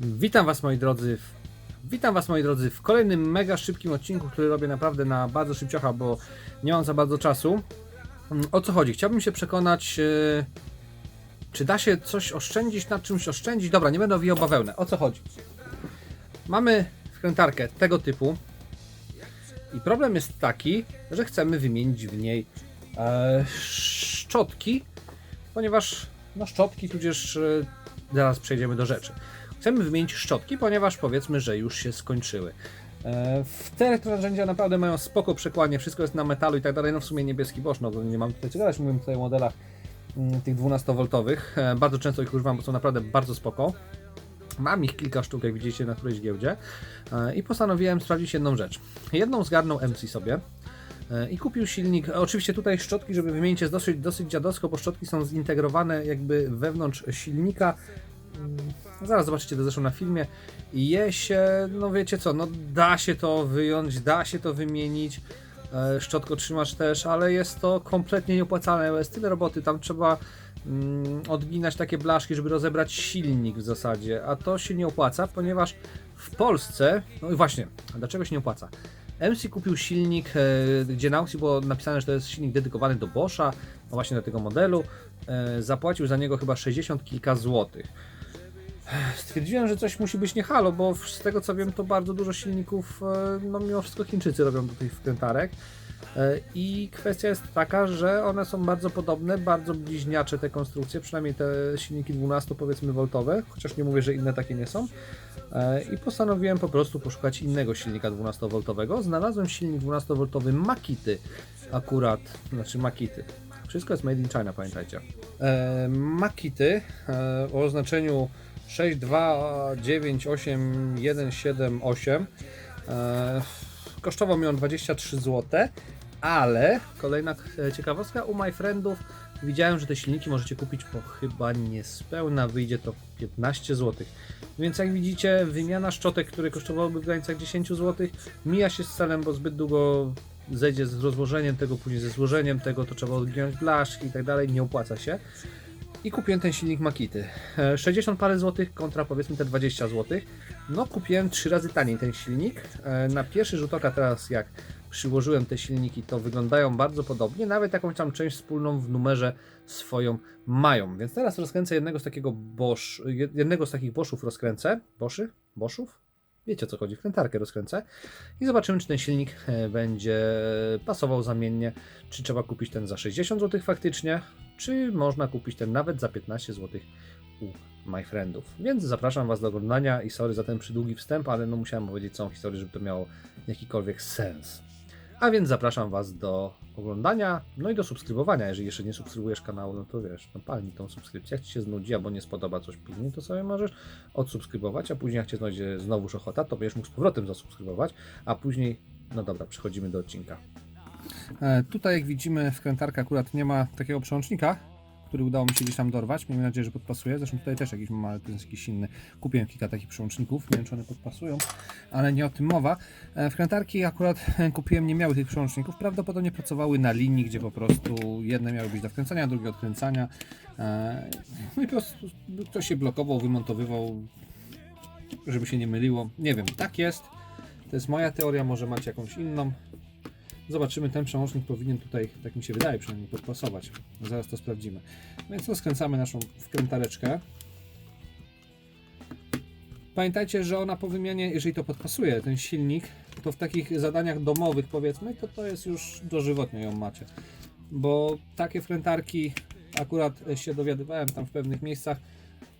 Witam Was moi drodzy. w- Witam Was moi drodzy w kolejnym mega szybkim odcinku, który robię naprawdę na bardzo szybciocha, bo nie mam za bardzo czasu. Mm, O co chodzi? Chciałbym się przekonać, e, czy da się coś oszczędzić, nad czymś oszczędzić. Dobra, nie będę owijał bawełnę. O co chodzi? Mamy wkrętarkę tego typu i problem jest taki, że chcemy wymienić w niej e, szczotki, ponieważ no szczotki, tudzież e, zaraz przejdziemy do rzeczy. Chcemy wymienić szczotki, ponieważ powiedzmy, że już się skończyły. E, w te elektronarzędzia naprawdę mają spoko przekładnie, wszystko jest na metalu i tak dalej, no w sumie niebieski bosz, no nie mam tutaj co gadać, mówimy tutaj o modelach mm, tych 12V. E, bardzo często ich używam, bo są naprawdę bardzo spoko. Mam ich kilka sztuk, jak widzicie, na którejś giełdzie e, i postanowiłem sprawdzić jedną rzecz. Jedną zgarnął MC sobie i kupił silnik. Oczywiście tutaj szczotki, żeby wymienić jest dosyć, dosyć dziadowsko, bo szczotki są zintegrowane jakby wewnątrz silnika. Mm, Zaraz zobaczycie to zresztą na filmie. Je się, no wiecie co, no da się to wyjąć, da się to wymienić. E, Szczotko trzymasz też, ale jest to kompletnie nieopłacalne, bo jest tyle roboty, tam trzeba mm, odginać takie blaszki, żeby rozebrać silnik w zasadzie, a to się nie opłaca, ponieważ w Polsce, no i właśnie, dlaczego się nie opłaca? MC kupił silnik, e, gdzie na aukcji było napisane, że to jest silnik dedykowany do Boscha, no właśnie do tego modelu. E, zapłacił za niego chyba 60 kilka złotych. Stwierdziłem, że coś musi być nie halo, bo z tego co wiem, to bardzo dużo silników, e, no mimo wszystko Chińczycy robią do tych wkrętarek. E, I kwestia jest taka, że one są bardzo podobne, bardzo bliźniacze te konstrukcje, przynajmniej te silniki 12 powiedzmy voltowe, chociaż nie mówię, że inne takie nie są. E, I postanowiłem po prostu poszukać innego silnika 12V. Znalazłem silnik 12V Makity akurat, znaczy Makity. Wszystko jest made in China, pamiętajcie. Makity o oznaczeniu 6298178 e, kosztował mi on 23 zł, ale kolejna e, ciekawostka u my friendów widziałem, że te silniki możecie kupić po chyba niespełna wyjdzie to 15 zł. Więc jak widzicie, wymiana szczotek, które kosztowałyby w granicach 10 zł, mija się z celem, bo zbyt długo zejdzie z rozłożeniem tego, później ze złożeniem tego, to trzeba odgiąć blaszki i tak dalej, nie opłaca się. I kupiłem ten silnik Makity. E, 60 parę złotych kontra powiedzmy te 20 złotych. No kupiłem trzy razy taniej ten silnik. E, Na pierwszy rzut oka teraz jak przyłożyłem te silniki, to wyglądają bardzo podobnie, nawet jakąś tam część wspólną w numerze swoją mają. Więc teraz rozkręcę jednego z takiego Bosch, jednego z takich Boschów rozkręcę. Boszy? Boschów? Wiecie o co chodzi, wkrętarkę rozkręcę i zobaczymy, czy ten silnik e, będzie pasował zamiennie, czy trzeba kupić ten za 60 zł faktycznie, czy można kupić ten nawet za 15 zł u My Friendów. Więc zapraszam Was do oglądania i sorry za ten przydługi wstęp, ale no musiałem powiedzieć całą historię, żeby to miało jakikolwiek sens. A więc zapraszam Was do oglądania, no i do subskrybowania. Jeżeli jeszcze nie subskrybujesz kanału, no to wiesz, no palnij tą subskrypcję. Jak Ci się znudzi albo nie spodoba coś później, to sobie możesz odsubskrybować, a później jak Cię znajdzie znowuż ochota, to będziesz mógł z powrotem zasubskrybować, a później, no dobra, przechodzimy do odcinka. E, tutaj jak widzimy wkrętarka akurat nie ma takiego przełącznika, który udało mi się gdzieś tam dorwać. Miejmy nadzieję, że podpasuje. Zresztą tutaj też jakiś mam, ale to jest jakiś inny. Kupiłem kilka takich przełączników, nie wiem czy one podpasują, ale nie o tym mowa. E, Wkrętarki akurat kupiłem, nie miały tych przełączników. Prawdopodobnie pracowały na linii, gdzie po prostu jedne miały być do wkręcania, drugie odkręcania. E, No i po prostu ktoś się blokował, wymontowywał, żeby się nie myliło. Nie wiem, tak jest. To jest moja teoria, może macie jakąś inną. Zobaczymy, ten przełącznik powinien tutaj, tak mi się wydaje przynajmniej, podpasować. Zaraz to sprawdzimy. Więc rozkręcamy naszą wkrętareczkę. Pamiętajcie, że ona po wymianie, jeżeli to podpasuje, ten silnik, to w takich zadaniach domowych powiedzmy, to to jest już dożywotnio ją macie. Bo takie wkrętarki, akurat się dowiadywałem tam w pewnych miejscach,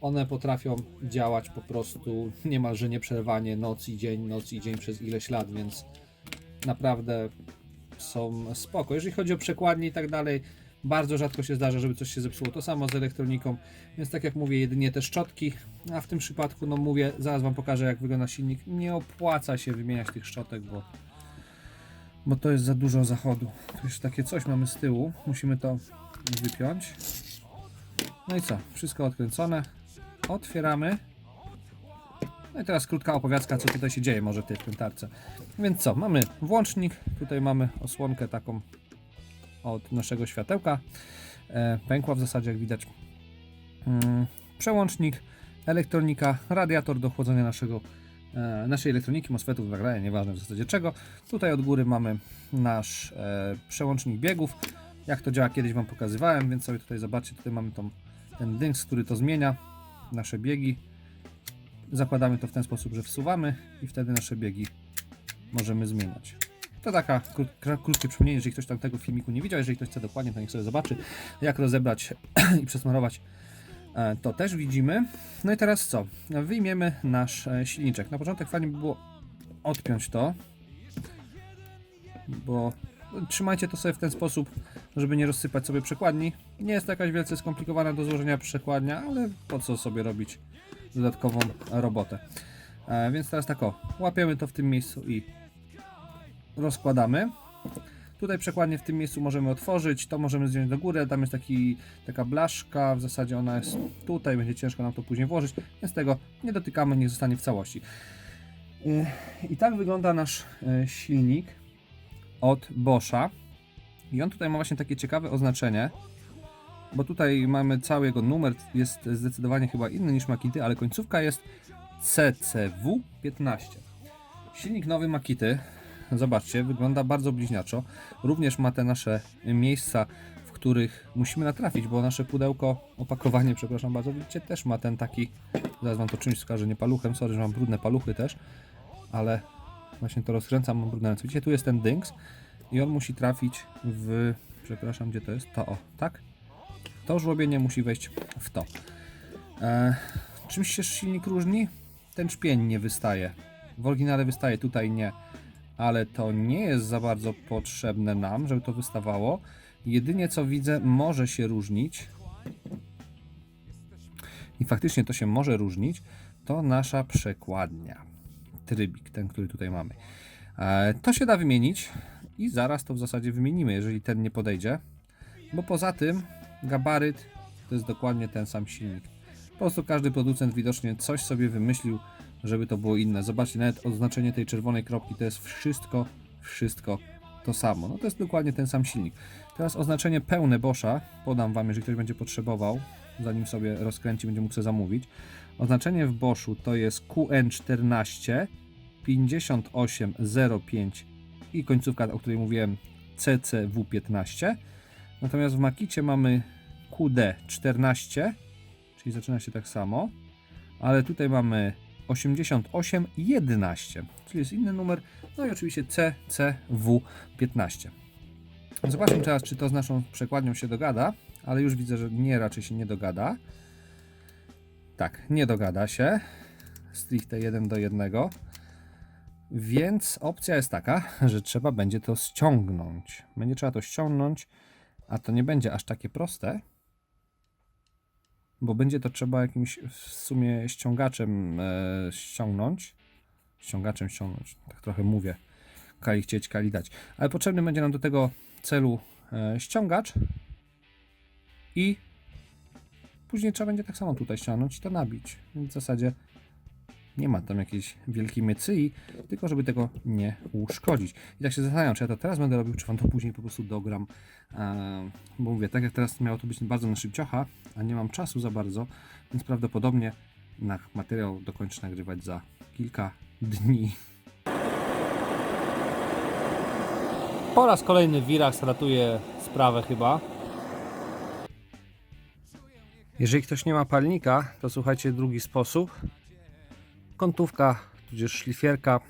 one potrafią działać po prostu niemalże nieprzerwanie noc i dzień, noc i dzień przez ileś lat, więc naprawdę są spoko. Jeżeli chodzi o przekładnie i tak dalej, bardzo rzadko się zdarza, żeby coś się zepsuło. To samo z elektroniką, więc tak jak mówię, jedynie te szczotki, a w tym przypadku, no mówię, zaraz Wam pokażę jak wygląda silnik. Nie opłaca się wymieniać tych szczotek, bo, bo to jest za dużo zachodu. Tu już takie coś mamy z tyłu, musimy to wypiąć. No i co, wszystko odkręcone. Otwieramy. No i teraz krótka opowiadka, co tutaj się dzieje może w tej wkrętarce. Więc co, mamy włącznik, tutaj mamy osłonkę taką od naszego światełka. E, pękła w zasadzie, jak widać. Mm, przełącznik, elektronika, radiator do chłodzenia naszego, e, naszej elektroniki, MOSFETów, dalej, nieważne w zasadzie czego. Tutaj od góry mamy nasz e, przełącznik biegów. Jak to działa kiedyś Wam pokazywałem, więc sobie tutaj zobaczcie, tutaj mamy tą, ten dynks, który to zmienia, nasze biegi. Zakładamy to w ten sposób, że wsuwamy i wtedy nasze biegi możemy zmieniać. To taka kró- kró- krótkie przypomnienie, jeżeli ktoś tam tego filmiku nie widział, jeżeli ktoś chce dokładnie, to niech sobie zobaczy, jak rozebrać i przesmarować. E, To też widzimy. No i teraz co? Wyjmiemy nasz e, silniczek. Na początek fajnie by było odpiąć to, bo trzymajcie to sobie w ten sposób, żeby nie rozsypać sobie przekładni. Nie jest to jakaś wielce skomplikowana do złożenia przekładnia, ale po co sobie robić dodatkową robotę. E, Więc teraz tak o, łapiemy to w tym miejscu i rozkładamy. Tutaj przekładnie w tym miejscu możemy otworzyć, to możemy zdjąć do góry, tam jest taki, taka blaszka, w zasadzie ona jest tutaj, będzie ciężko nam to później włożyć, więc tego nie dotykamy, niech zostanie w całości. Yy, I tak wygląda nasz e, silnik od Boscha. I on tutaj ma właśnie takie ciekawe oznaczenie, bo tutaj mamy cały jego numer, jest zdecydowanie chyba inny niż Makity, ale końcówka jest CCW15. Silnik nowy Makity, zobaczcie, wygląda bardzo bliźniaczo. Również ma te nasze miejsca, w których musimy natrafić, bo nasze pudełko, opakowanie, przepraszam bardzo, widzicie, też ma ten taki, zaraz wam to czymś wskażę, nie paluchem, sorry, że mam brudne paluchy też, ale właśnie to rozkręcam, mam brudne ręce. Widzicie, tu jest ten dynks i on musi trafić w, przepraszam, gdzie to jest? To o, tak? To żłobienie musi wejść w to. E, czymś się silnik różni? Ten szpień nie wystaje. W oryginale wystaje, tutaj nie. Ale to nie jest za bardzo potrzebne nam, żeby to wystawało. Jedynie co widzę, może się różnić. I faktycznie to się może różnić. To nasza przekładnia. Trybik, ten, który tutaj mamy. E, to się da wymienić i zaraz to w zasadzie wymienimy, jeżeli ten nie podejdzie. Bo poza tym gabaryt to jest dokładnie ten sam silnik. Po prostu każdy producent widocznie coś sobie wymyślił, żeby to było inne. Zobaczcie, nawet oznaczenie tej czerwonej kropki to jest wszystko, wszystko to samo. No to jest dokładnie ten sam silnik. Teraz oznaczenie pełne Boscha, podam Wam, jeżeli ktoś będzie potrzebował, zanim sobie rozkręci, będzie mógł sobie zamówić. Oznaczenie w Boschu to jest QN14 5805 i końcówka, o której mówiłem, CCW15. Natomiast w Makicie mamy QD14, czyli zaczyna się tak samo, ale tutaj mamy 8811, czyli jest inny numer, no i oczywiście CCW15. Zobaczmy teraz, czy to z naszą przekładnią się dogada, ale już widzę, że nie, raczej się nie dogada. Tak, nie dogada się. Stricte 1 do 1. Więc opcja jest taka, że trzeba będzie to ściągnąć. Będzie trzeba to ściągnąć, a to nie będzie aż takie proste, bo będzie to trzeba jakimś w sumie ściągaczem e, ściągnąć. Ściągaczem ściągnąć, tak trochę mówię. Kali chcieć, kali dać. Ale potrzebny będzie nam do tego celu e, ściągacz i później trzeba będzie tak samo tutaj ściągnąć i to nabić. Więc w zasadzie nie ma tam jakiejś wielkiej mecyi, tylko żeby tego nie uszkodzić. I tak się zastanawiam, czy ja to teraz będę robił, czy wam to później po prostu dogram. Eee, bo mówię, tak jak teraz miało to być bardzo na szybciocha, a nie mam czasu za bardzo, więc prawdopodobnie na materiał dokończę nagrywać za kilka dni. Po raz kolejny Virax ratuje sprawę chyba. Jeżeli ktoś nie ma palnika, to słuchajcie drugi sposób. Kątówka, tudzież szlifierka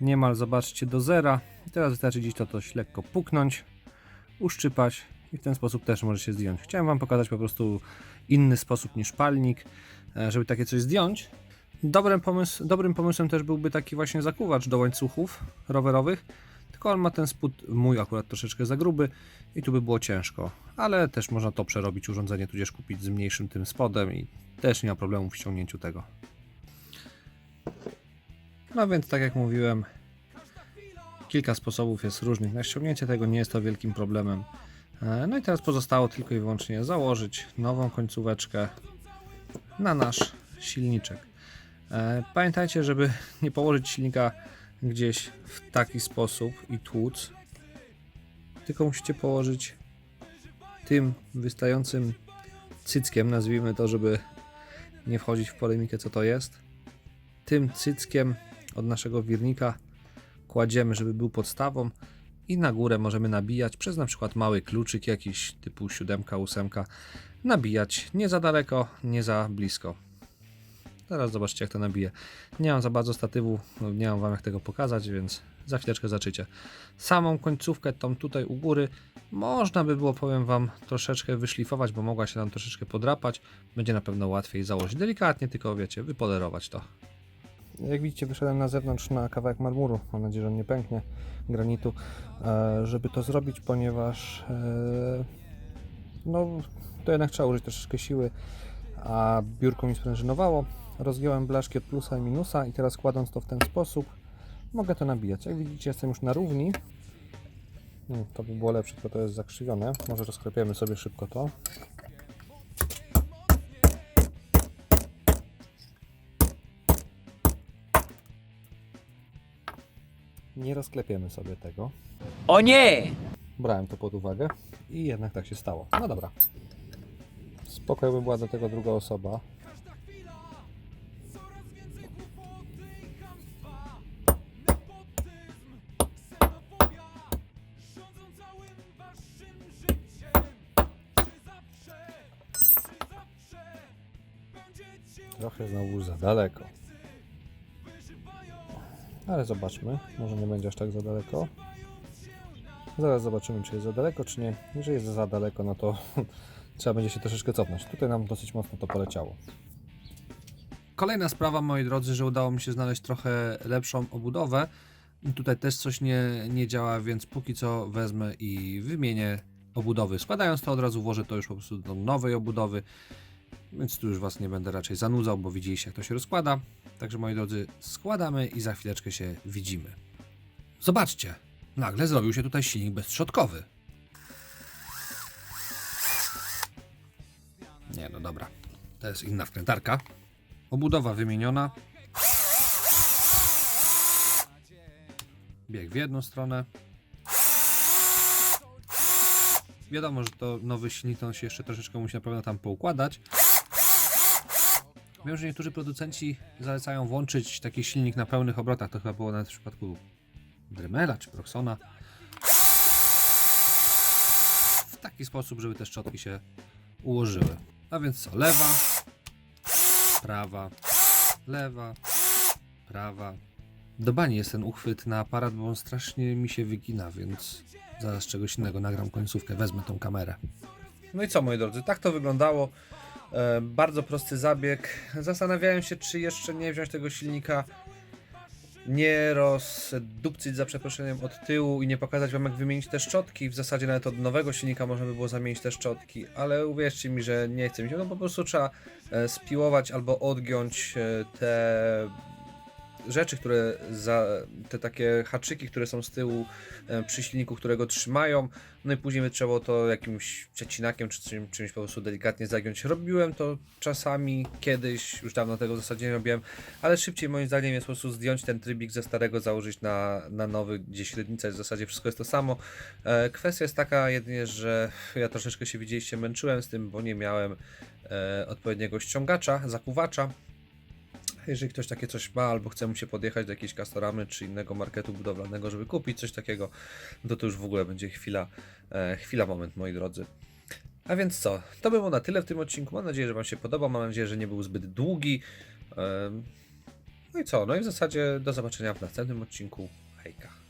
niemal zobaczcie do zera. I teraz wystarczy gdzieś to coś lekko puknąć, uszczypać i w ten sposób też może się zdjąć. Chciałem Wam pokazać po prostu inny sposób niż palnik, e, żeby takie coś zdjąć. Dobrym, pomysł, dobrym pomysłem też byłby taki właśnie zakuwacz do łańcuchów rowerowych, tylko on ma ten spód, mój akurat troszeczkę za gruby i tu by było ciężko, ale też można to przerobić urządzenie, tudzież kupić z mniejszym tym spodem i też nie ma problemu w ściągnięciu tego. No więc tak jak mówiłem, kilka sposobów jest różnych na ściągnięcie tego, nie jest to wielkim problemem. E, No i teraz pozostało tylko i wyłącznie założyć nową końcóweczkę na nasz silniczek. E, Pamiętajcie, żeby nie położyć silnika gdzieś w taki sposób i tłuc, tylko musicie położyć tym wystającym cyckiem, nazwijmy to, żeby nie wchodzić w polemikę co to jest. Tym cyckiem od naszego wirnika kładziemy, żeby był podstawą i na górę możemy nabijać przez na przykład mały kluczyk jakiś typu siódemka, ósemka. Nabijać nie za daleko, nie za blisko. Teraz zobaczcie jak to nabije. Nie mam za bardzo statywu, no, nie mam wam jak tego pokazać, więc za chwileczkę zaczycie. Samą końcówkę, tą tutaj u góry, można by było, powiem wam, troszeczkę wyszlifować, bo mogła się nam troszeczkę podrapać. Będzie na pewno łatwiej założyć. Delikatnie, tylko wiecie, wypolerować to. Jak widzicie, wyszedłem na zewnątrz na kawałek marmuru. Mam nadzieję, że on nie pęknie, granitu, e, żeby to zrobić, ponieważ e, no, to jednak trzeba użyć troszeczkę siły, a biurko mi sprężynowało. Rozgiąłem blaszki od plusa i minusa i teraz kładąc to w ten sposób, mogę to nabijać. Jak widzicie, jestem już na równi. Hmm, to by było lepsze, tylko to jest zakrzywione. Może rozklepiemy sobie szybko to. Nie rozklepiemy sobie tego. O nie! Brałem to pod uwagę i jednak tak się stało. No dobra. Spokoj by była do tego druga osoba. Trochę znowu za daleko. Ale zobaczmy, może nie będzie aż tak za daleko. Zaraz zobaczymy, czy jest za daleko, czy nie. Jeżeli jest za daleko, no to trzeba będzie się troszeczkę cofnąć. Tutaj nam dosyć mocno to poleciało. Kolejna sprawa, moi drodzy, że udało mi się znaleźć trochę lepszą obudowę. Tutaj też coś nie, nie działa, więc póki co wezmę i wymienię obudowy. Składając to od razu włożę to już po prostu do nowej obudowy, więc tu już Was nie będę raczej zanudzał, bo widzieliście jak to się rozkłada. Także moi drodzy, składamy i za chwileczkę się widzimy. Zobaczcie, nagle zrobił się tutaj silnik beztrzodkowy. Nie, no dobra. To jest inna wkrętarka. Obudowa wymieniona. Bieg w jedną stronę. Wiadomo, że to nowy silnik, to on się jeszcze troszeczkę musi na pewno tam poukładać. Wiem, że niektórzy producenci zalecają włączyć taki silnik na pełnych obrotach. To chyba było nawet w przypadku Dremela czy Proxona. W taki sposób, żeby te szczotki się ułożyły. A więc co? Lewa, prawa, lewa, prawa. Do bani jest ten uchwyt na aparat, bo on strasznie mi się wygina, więc zaraz czegoś innego nagram końcówkę, wezmę tą kamerę. No i co moi drodzy, tak to wyglądało. E, bardzo prosty zabieg. Zastanawiałem się, czy jeszcze nie wziąć tego silnika, nie rozdupcyć za przeproszeniem od tyłu i nie pokazać wam jak wymienić te szczotki. W zasadzie nawet od nowego silnika można by było zamienić te szczotki, ale uwierzcie mi, że nie chcę mi się. No po prostu trzeba e, spiłować albo odgiąć e, te rzeczy, które za te takie haczyki, które są z tyłu e, przy silniku, którego trzymają. No i później trzeba to jakimś przecinakiem czy czym, czymś po prostu delikatnie zagiąć. Robiłem to czasami kiedyś, już dawno tego w zasadzie nie robiłem, ale szybciej moim zdaniem jest po prostu zdjąć ten trybik ze starego, założyć na, na nowy, gdzie średnica jest w zasadzie wszystko jest to samo. E, kwestia jest taka jedynie, że ja troszeczkę się widzieliście męczyłem z tym, bo nie miałem e, odpowiedniego ściągacza, zakuwacza. Jeżeli ktoś takie coś ma, albo chce mu się podjechać do jakiejś Castoramy czy innego marketu budowlanego, żeby kupić coś takiego, no to już w ogóle będzie chwila, e, chwila, moment, moi drodzy. A więc co? To było na tyle w tym odcinku. Mam nadzieję, że Wam się podobał. Mam nadzieję, że nie był zbyt długi. No i co? No i w zasadzie do zobaczenia w następnym odcinku. Hejka.